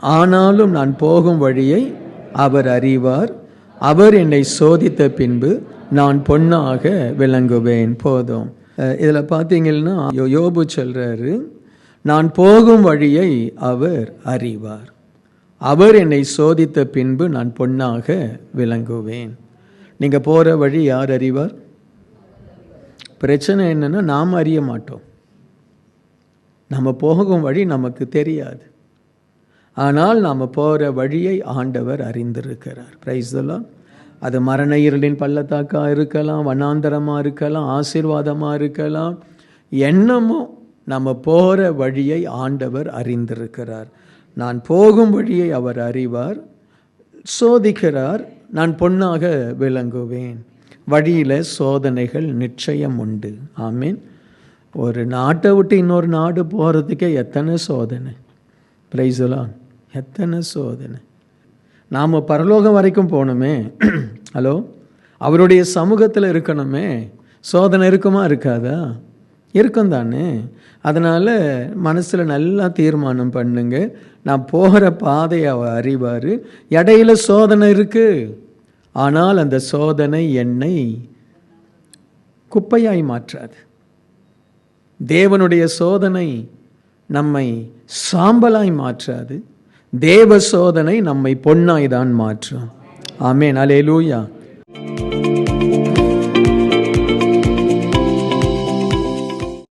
ஆனாலும் நான் போகும் வழியை அவர் அறிவார். அவர் என்னை சோதித்த பின்பு நான் பொண்ணாக விளங்குவேன். போதும். இதில் பார்த்தீங்கன்னா யோ- யோபு சொல்கிறாரு நான் போகும் வழியை அவர் அறிவார். அவர் என்னை சோதித்த பின்பு நான் பொண்ணாக விளங்குவேன். நீங்கள் போகிற வழி யார் அறிவார்? பிரச்சனை என்னென்னா நாம் அறிய மாட்டோம். நம்ம போகும் வழி நமக்கு தெரியாது. ஆனால் நாம் போகிற வழியை ஆண்டவர் அறிந்திருக்கிறார். பிரைஸ்தெல்லாம் அது மரண இருளின் பள்ளத்தாக்காக இருக்கலாம் வனாந்தரமாக இருக்கலாம் ஆசீர்வாதமாக இருக்கலாம். என்னமோ நம்ம போகிற வழியை ஆண்டவர் அறிந்திருக்கிறார். நான் போகும் வழியை அவர் அறிவார். சோதிக்கிறார் நான் பொன்னாக விளங்குவேன். வழியில் சோதனைகள் நிச்சயம் உண்டு. ஆமீன். ஒரு நாட்டை விட்டு இன்னொரு நாடு போகிறதுக்கே எத்தனை சோதனை? பிரைஸ்லாம் எத்தனை சோதனை? நாம் பரலோகம் வரைக்கும் போகணுமே. ஹலோ அவருடைய சமூகத்தில் இருக்கணுமே. சோதனை இருக்குமா? இருக்காதா? இருக்கும் தானே அதனால் மனசில் நல்லா தீர்மானம் பண்ணுங்க. நான் போகிற பாதையை அறிவார். இடையில சோதனை இருக்குது ஆனால் அந்த சோதனை என்னை குப்பையாய் மாற்றாது. தேவனுடைய சோதனை நம்மை சாம்பலாய் மாற்றாது. தேவ சோதனை நம்மை பொன்னாய் தான் மாற்றும். ஆமேன். அலேலூயா